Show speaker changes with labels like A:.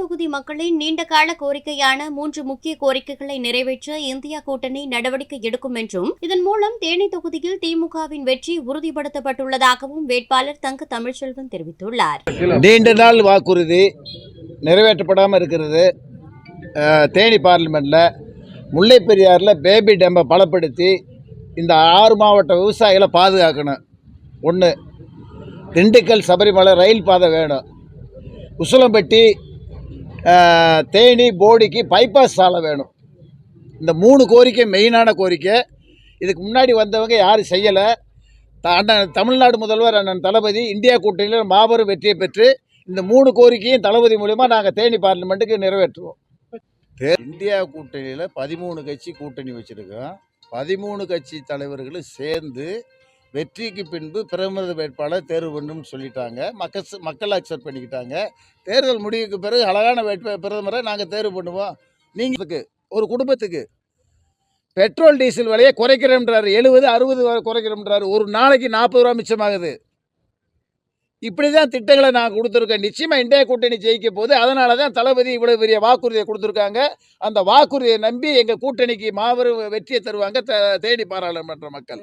A: தொகுதி மக்களின் நீண்டகால கோரிக்கையான மூன்று முக்கிய கோரிக்கைகளை நிறைவேற்ற இந்தியா கூட்டணி நடவடிக்கை எடுக்கும் என்றும் இதன் மூலம் தேனி தொகுதியில் திமுகவின் வெற்றி உறுதிப்படுத்தப்பட்டுள்ளதாகவும் வேட்பாளர் தங்க தமிழ்ச்செல்வன் தெரிவித்துள்ளார்.
B: நீண்ட நாள் வாக்குறுதி நிறைவேற்றப்படாமல் இருக்கிறது. தேனி பார்லிமெண்ட்டில் முல்லை பெரியாரில் பேபி டேமை பலப்படுத்தி இந்த ஆறு மாவட்ட விவசாயிகளை பாதுகாக்கணும். ஒன்று திண்டுக்கல் சபரிமலை ரயில் பாதை வேணும். உசிலம்பட்டி தேனி போடிக்கு பைபாஸ் சாலை வேணும். இந்த மூணு கோரிக்கை மெயினான கோரிக்கை. இதுக்கு முன்னாடி வந்தவங்க யாரும் செய்யலை. த- அண்ணன் தமிழ்நாடு முதல்வர் அண்ணன் தளபதி இந்தியா கூட்டணியில் மாபெரும் வெற்றியை பெற்று இந்த மூணு கோரிக்கையும் தளபதி மூலிமா நாங்கள் தேனி பார்லிமெண்ட்டுக்கு நிறைவேற்றுவோம். தே- இந்தியா கூட்டணியில் பதிமூணு கட்சி கூட்டணி வச்சுருக்கோம். பதிமூணு கட்சி தலைவர்களும் சேர்ந்து வெற்றிக்கு பின்பு பிரதமர் வேட்பாளர் தேர்வு பண்ணும்னு சொல்லிட்டாங்க. மக்கள் மக்கள் அக்செப்ட் பண்ணிக்கிட்டாங்க. தேர்தல் முடிவுக்கு பிறகு அழகான வேட்பு பிரதமரை நாங்கள் தேர்வு பண்ணுவோம். நீங்கள் ஒரு குடும்பத்துக்கு பெட்ரோல் டீசல் விலையை குறைக்கிறோம்ன்றாரு. எழுபது அறுபது குறைக்கிறோம்ன்றாரு. ஒரு நாளைக்கு நாற்பது ரூபா மிச்சமாகுது. இப்படி தான் திட்டங்களை நான் கொடுத்துருக்கேன். நிச்சயமாக இந்தியா கூட்டணி ஜெயிக்க போது அதனால தான் தளபதி இவ்வளோ பெரிய வாக்குறுதியை கொடுத்துருக்காங்க. அந்த வாக்குறுதியை நம்பி எங்கள் கூட்டணிக்கு மாபெரும் வெற்றியை தருவாங்க. தேடி தேனி பாராளுமன்ற மக்கள்.